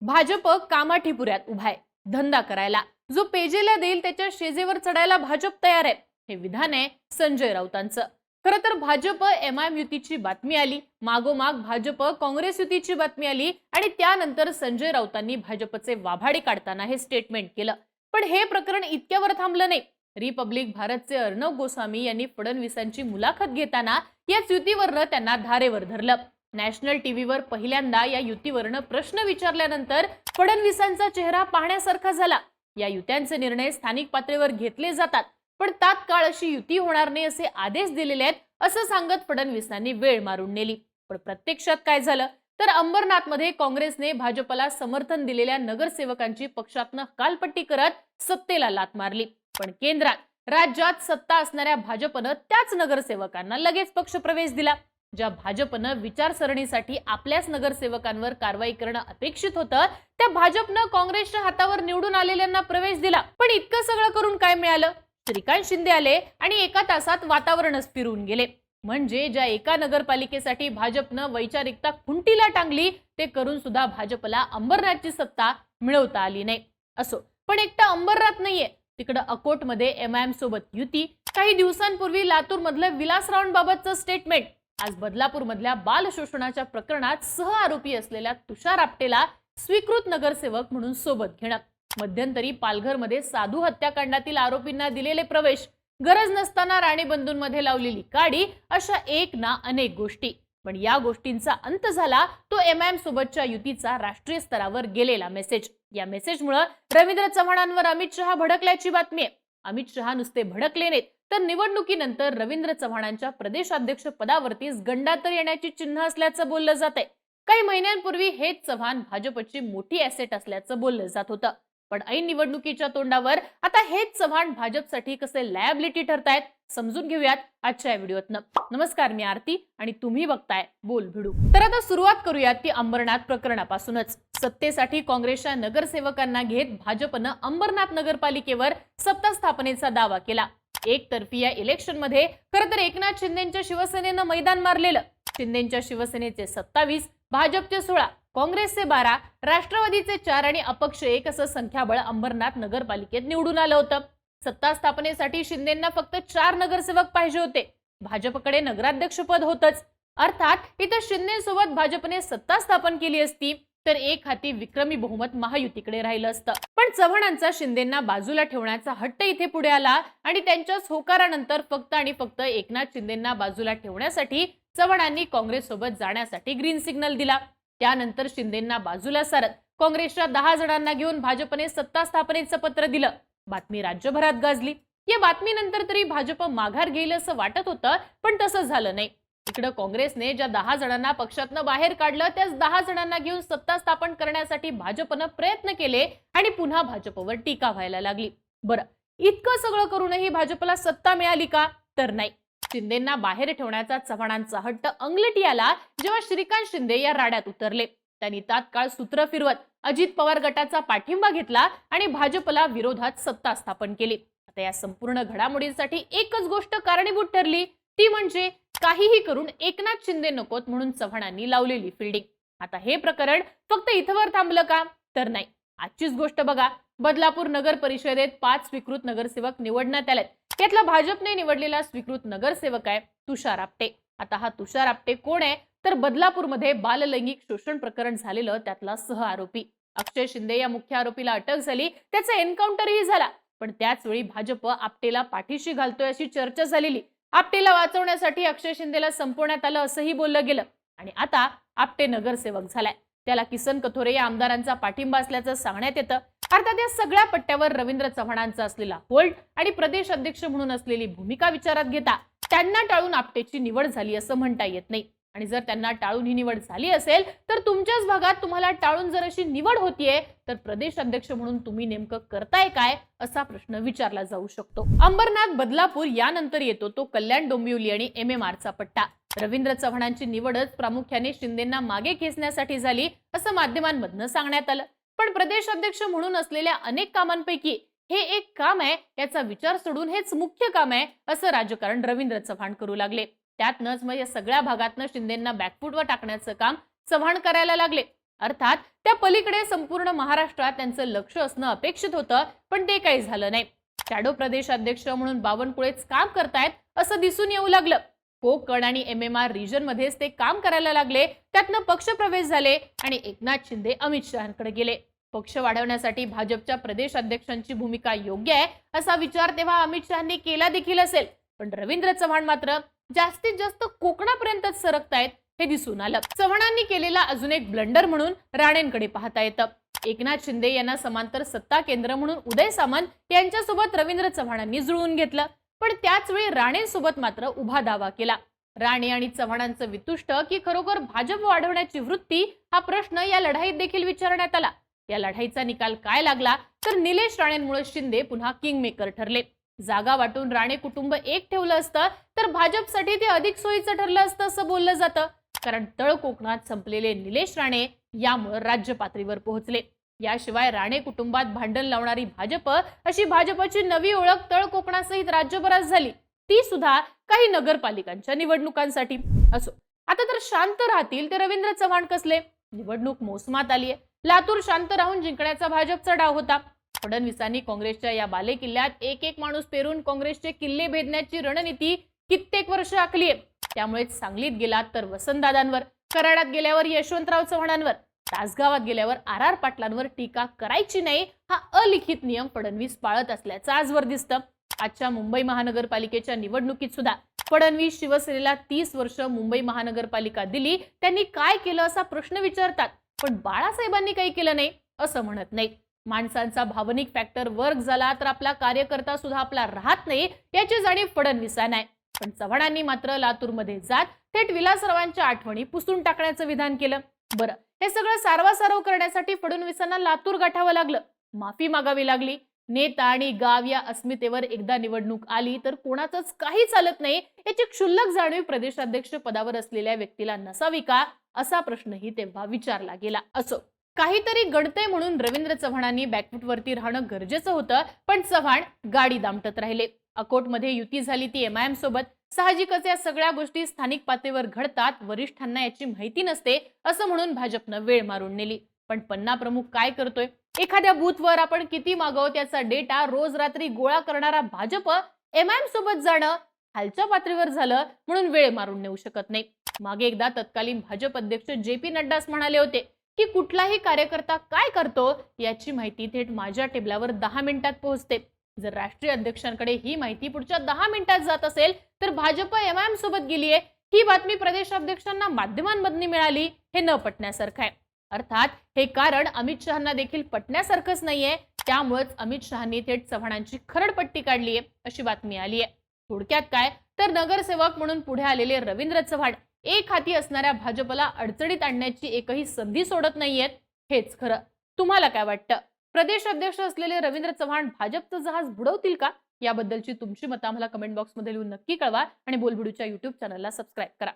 भाजप कामाठीपुऱ्यात उभाय धंदा करायला. जो पेजेला देईल त्याच्या शेजेवर चढायला भाजप तयार आहे. हे विधान आहे संजय राऊतांचं. खरं तर भाजप एम आय युतीची बातमी आली. मागोमाग भाजप काँग्रेस युतीची बातमी आली आणि त्यानंतर संजय राऊतांनी भाजपचे वाभाडे काढताना हे स्टेटमेंट केलं. पण हे प्रकरण इतक्यावर थांबलं नाही. रिपब्लिक भारतचे अर्णव गोस्वामी यांनी फडणवीसांची मुलाखत घेताना याच युतीवरनं त्यांना धारेवर धरलं. नॅशनल टीव्हीवर पहिल्यांदा या युतीवरनं प्रश्न विचारल्यानंतर फडणवीसांचा चेहरा पाहण्यासारखा झाला. या युत्यांचे निर्णय स्थानिक पातळीवर घेतले जातात पण तात्काळ अशी युती होणार नाही असे आदेश दिलेले आहेत असं सांगत फडणवीसांनी वेळ मारून नेली. पण प्रत्यक्षात काय झालं? तर अंबरनाथमध्ये काँग्रेसने भाजपला समर्थन दिलेल्या नगरसेवकांची पक्षातनं कालपट्टी करत सत्तेला लात मारली. पण केंद्रात राज्यात सत्ता असणाऱ्या भाजपनं त्याच नगरसेवकांना लगेच पक्षप्रवेश दिला. ज्या भाजपनं विचारसरणीसाठी आपल्याच नगरसेवकांवर कारवाई करणं अपेक्षित होतं त्या भाजपनं काँग्रेसच्या हातावर निवडून आलेल्यांना प्रवेश दिला. पण इतकं सगळं करून काय मिळालं? श्रीकांत शिंदे आले आणि एका तासात वातावरणच फिरून गेले. म्हणजे ज्या एका नगरपालिकेसाठी भाजपनं वैचारिकता खुंटीला टांगली ते करून सुद्धा भाजपला अंबरनाथची सत्ता मिळवता आली नाही. असो पण एकटा अंबरनाथ नाहीये. तिकडं अकोटमध्ये एम आय एम सोबत युती. काही दिवसांपूर्वी लातूर मधलं विलासरावांबाबतचं स्टेटमेंट आज बदलापूर मधल्या बाल शोषणाच्या प्रकरणात सह आरोपी असलेल्या तुषार आपटेला स्वीकृत नगरसेवक म्हणून सोबत घेणं मध्यंतरी पालघरमध्ये साधू हत्याकांडातील आरोपींना दिलेले प्रवेश गरज नसताना राणीबंधूंमध्ये लावलेली काडी अशा एक ना अनेक गोष्टी. पण या गोष्टींचा अंत झाला तो एम आय एम सोबतच्या युतीचा राष्ट्रीय स्तरावर गेलेला मेसेज या मेसेजमुळे रवींद्र चव्हाणांवर अमित शहा भडकल्याची बातमी आहे. अमित शहा नुसते भडकले नाहीत. तर निवडणुकीनंतर रवींद्र चव्हाणांच्या प्रदेशाध्यक्ष पदावरतीच गंडातर येण्याची चिन्ह असल्याचं बोललं जात आहे काही महिन्यांपूर्वी हेच चव्हाण भाजपची मोठी ऍसेट असल्याचं बोललं जात होतं. पण ऐन निवडणुकीच्या तोंडावर आता हेच चव्हाण भाजपसाठी कसे लायबिलिटी ठरतायत समजून घेऊयात आजच्या या व्हिडिओतनं. नमस्कार मी आरती आणि तुम्ही बघताय बोल भिडू. तर आता सुरुवात करूयात ती अंबरनाथ प्रकरणापासूनच. सत्तेसाठी काँग्रेसच्या नगरसेवकांना घेत भाजपनं अंबरनाथ नगरपालिकेवर सत्ता स्थापनेचा दावा केला. एकतर्फी या इलेक्शनमध्ये खरं तर एकनाथ शिंदेच्या शिवसेनेनं मैदान मारलेलं. शिंदेच्या शिवसेनेचे सत्तावीस भाजपचे सोळा काँग्रेसचे बारा राष्ट्रवादीचे चार आणि अपक्ष एक असं संख्याबळ अंबरनाथ नगरपालिकेत निवडून आलं होतं. सत्ता स्थापनेसाठी शिंदेना फक्त चार नगरसेवक पाहिजे होते. भाजपकडे नगराध्यक्षपद होतच. अर्थात इथं शिंदेसोबत भाजपने सत्ता स्थापन केली असती. तर एक हाती विक्रमी बहुमत महायुतीकडे राहिलं असतं. पण चव्हाणांचा शिंदेना बाजूला ठेवण्याचा हट्ट इथे पुढे आला आणि त्यांच्याच होकारानंतर फक्त आणि फक्त एकनाथ शिंदेना बाजूला ठेवण्यासाठी चव्हाणांनी काँग्रेस सोबत जाण्यासाठी ग्रीन सिग्नल दिला. त्यानंतर शिंदेना बाजूला सारत काँग्रेसच्या दहा जणांना घेऊन भाजपने सत्ता स्थापनेचं पत्र दिलं. बातमी राज्यभरात गाजली. या बातमीनंतर तरी भाजप माघार घेईल असं वाटत होतं पण तसं झालं नाही. इकडं काँग्रेसने ज्या दहा जणांना पक्षातनं बाहेर काढलं त्याच दहा जणांना घेऊन सत्ता स्थापन करण्यासाठी भाजपनं प्रयत्न केले आणि पुन्हा भाजपवर टीका व्हायला लागली. बरं इतकं सगळं करूनही भाजपला सत्ता मिळाली का? तर नाही. शिंदेना बाहेर ठेवण्याचा चव्हाणांचा हट्ट अंगलटी आला जेव्हा श्रीकांत शिंदे या राड्यात उतरले. त्यांनी तात्काळ सूत्र फिरवत अजित पवार गटाचा पाठिंबा घेतला आणि भाजपला विरोधात सत्ता स्थापन केली. आता या संपूर्ण घडामोडींसाठी एकच गोष्ट कारणीभूत ठरली. ती म्हणजे काहीही करून एकनाथ शिंदे नकोत म्हणून चव्हाणांनी लावलेली फिल्डिंग आता हे प्रकरण फक्त इथवर थांबलं का? तर नाही. आजचीच गोष्ट बघा. बदलापूर नगर परिषदेत पाच स्वीकृत नगरसेवक निवडण्यात आलेत. त्यातला भाजपने निवडलेला स्वीकृत नगरसेवक आहे तुषार आपटे. आता हा तुषार आपटे कोण आहे? तर बदलापूरमध्ये बाललैंगिक शोषण प्रकरण झालेलं त्यातला सह आरोपी. अक्षय शिंदे या मुख्य आरोपीला अटक झाली. त्याचा एन्काउंटरही झाला. पण त्याच वेळी भाजप आपटेला पाठीशी घालतोय अशी चर्चा झालेली. आपटेला वाचवण्यासाठी अक्षय शिंदेला संपवण्यात आलं असंही बोललं गेलं. आणि आता आपटे नगरसेवक झालाय. त्याला किसन कथोरे या आमदारांचा पाठिंबा असल्याचं सांगण्यात येतं. अर्थात या सगळ्या पट्ट्यावर रवींद्र चव्हाणांचा असलेला होल्ड आणि प्रदेश अध्यक्ष म्हणून असलेली भूमिका विचारात घेता त्यांना टाळून आपटेची निवड झाली असं म्हणता येत नाही. आणि जर त्यांना टाळून ही निवड झाली असेल तर तुमच्याच भागात तुम्हाला टाळून जर अशी निवड होतीये तर प्रदेश अध्यक्ष म्हणून तुम्ही नेमकं करताय काय असा प्रश्न विचारला जाऊ शकतो. अंबरनाथ बदलापूर यानंतर येतो तो कल्याण डोंबिवली आणि एम एम आरचा पट्टा. रवींद्र चव्हाणांची निवडच प्रामुख्याने शिंदेना मागे खेचण्यासाठी झाली असं माध्यमांमधनं सांगण्यात आलं. पण प्रदेश अध्यक्ष म्हणून असलेल्या अनेक कामांपैकी हे एक काम आहे याचा विचार सोडून हेच मुख्य काम आहे असं राजकारण रवींद्र चव्हाण करू लागले. त्यातनंच मग या सगळ्या भागातनं शिंदेना बॅकफुटवर टाकण्याचं काम चव्हाण करायला लागले. अर्थात त्या पलीकडे संपूर्ण महाराष्ट्रात त्यांचं लक्ष असणं अपेक्षित होतं पण ते काही झालं नाही. शॅडो प्रदेश अध्यक्ष म्हणून बावनकुळेच काम करतायत असं दिसून येऊ लागलं. कोकण आणि एम एम आर रिजन मध्येच ते काम करायला लागले त्यातनं पक्ष प्रवेश झाले आणि एकनाथ शिंदे अमित शहांकडे गेले. पक्ष वाढवण्यासाठी भाजपच्या प्रदेश अध्यक्षांची भूमिका योग्य आहे असा विचार तेव्हा अमित शहानी केला देखील असेल. पण रवींद्र चव्हाण मात्र जास्तीत जास्त कोकणापर्यंतच सरकतायत हे दिसून आलं. चव्हाणांनी केलेला अजून एक ब्लंडर म्हणून राणेंकडे पाहता येतं. एकनाथ शिंदे यांना समांतर सत्ता केंद्र म्हणून उदय सामंत यांच्यासोबत रवींद्र चव्हाणांनी जुळवून घेतलं. पण त्याच वेळी राणेंसोबत मात्र उभा दावा केला. राणे आणि चव्हाणांचं वितुष्ट की खरोखर भाजप वाढवण्याची वृत्ती हा प्रश्न या लढाईत देखील विचारण्यात आला. या लढाईचा निकाल काय लागला? तर निलेश राणेंमुळे शिंदे पुन्हा किंग मेकर ठरले. जागा वाटून राणे कुटुंब एक ठेवलं असतं तर भाजपसाठी ते अधिक सोयीचं ठरलं असतं असं बोललं जातं. कारण तळ कोकणात संपलेले निलेश राणे यामुळे राज्य पातळीवर पोहोचले. याशिवाय राणे कुटुंबात भांडण लावणारी भाजप अशी भाजपची नवी ओळख तळ कोकणासहित राज्यभरात झाली. ती सुद्धा काही नगरपालिकांच्या निवडणुकांसाठी. असो आता तर शांत राहतील ते रवींद्र चव्हाण कसले? निवडणूक मोसमात आली आहे लातूर शांत राहून जिंकण्याचा भाजपचा डाव होता. फडणवीसांनी काँग्रेसच्या या बालेकिल्ल्यात एक एक माणूस पेरून काँग्रेसचे किल्ले भेदण्याची रणनीती कित्येक वर्ष आखली आहे. त्यामुळे सांगलीत गेलात तर वसंतदादांवर कराडात गेल्यावर यशवंतराव चव्हाणांवर तासगावात गेल्यावर आर आर पाटलांवर टीका करायची नाही हा अलिखित नियम फडणवीस पाळत असल्याचं आजवर दिसतं. आजच्या मुंबई महानगरपालिकेच्या निवडणुकीत सुद्धा फडणवीस शिवसेनेला तीस वर्ष मुंबई महानगरपालिका दिली. त्यांनी काय केलं असा प्रश्न विचारतात पण बाळासाहेबांनी काही केलं नाही असं म्हणत नाही माणसांचा भावनिक फॅक्टर वर्क झाला तर आपला कार्यकर्ता सुद्धा आपला राहत नाही याची जाणीव फडणवीसा नाही पण चव्हाणांनी मात्र लातूरमध्ये जात थेट विलासरावांच्या आठवणी पुसून टाकण्याचं विधान केलं. बरं हे सगळं सारवासारव करण्यासाठी फडणवीसांना लातूर गाठावं लागलं. माफी मागावी लागली. नेता आणि गाव या अस्मितेवर एकदा निवडणूक आली तर कोणाचंच काही चालत नाही याची क्षुल्लक जाणीव प्रदेशाध्यक्ष पदावर असलेल्या व्यक्तीला नसावी का? असा प्रश्नही तेव्हा विचारला गेला असो. काहीतरी घडतंय म्हणून रवींद्र चव्हाणांनी बॅकफुटवरती राहणं गरजेचं होतं पण चव्हाण गाडी दामटत राहिले. अकोटमध्ये युती झाली ती एमआयएम सोबत. साहजिकच या सगळ्या गोष्टी स्थानिक पातळीवर घडतात वरिष्ठांना याची माहिती नसते असं म्हणून भाजपनं वेळ मारून नेली. पण पन्ना प्रमुख काय करतोय? एखाद्या बूथवर आपण किती मागवत याचा डेटा रोज रात्री गोळा करणारा भाजप एमआयएम सोबत जाणं खालच्या पातळीवर झालं म्हणून वेळ मारून नेऊ शकत नाही. मागे एकदा तत्कालीन भाजप अध्यक्ष जे पी नड्डाच म्हणाले होते की कुठलाही कार्यकर्ता काय करतो याची माहिती थेट माझ्या टेबलावर दहा मिनिटात पोहोचते. जर राष्ट्रीय अध्यक्षांकडे ही माहिती पुढच्या दहा मिनिटात जात असेल तर भाजप एमआयएम सोबत गेलीये. ही बातमी प्रदेश अध्यक्षांना माध्यमांमधनी मिळाली हे न पटण्यासारखं आहे. अर्थात हे कारण अमित शहांना देखील पटण्यासारखंच नाहीये. त्यामुळेच अमित शहांनी थेट चव्हाणांची खरडपट्टी काढली आहे अशी बातमी आली आहे थोडक्यात काय? तर नगरसेवक म्हणून पुढे आलेले रवींद्र चव्हाण एक हाती असणाऱ्या भाजपला अडचणीत आणण्याची एकही संधी सोडत नाहीयेत हेच खरं. तुम्हाला काय वाटतं? प्रदेश अध्यक्ष असलेले रवींद्र चव्हाण भाजपचं जहाज बुडवतील का? याबद्दलची तुमची मतं आम्हाला कमेंट बॉक्समध्ये लिहून नक्की कळवा आणि बोलबिडूच्या युट्यूब चॅनलला सबस्क्राईब करा.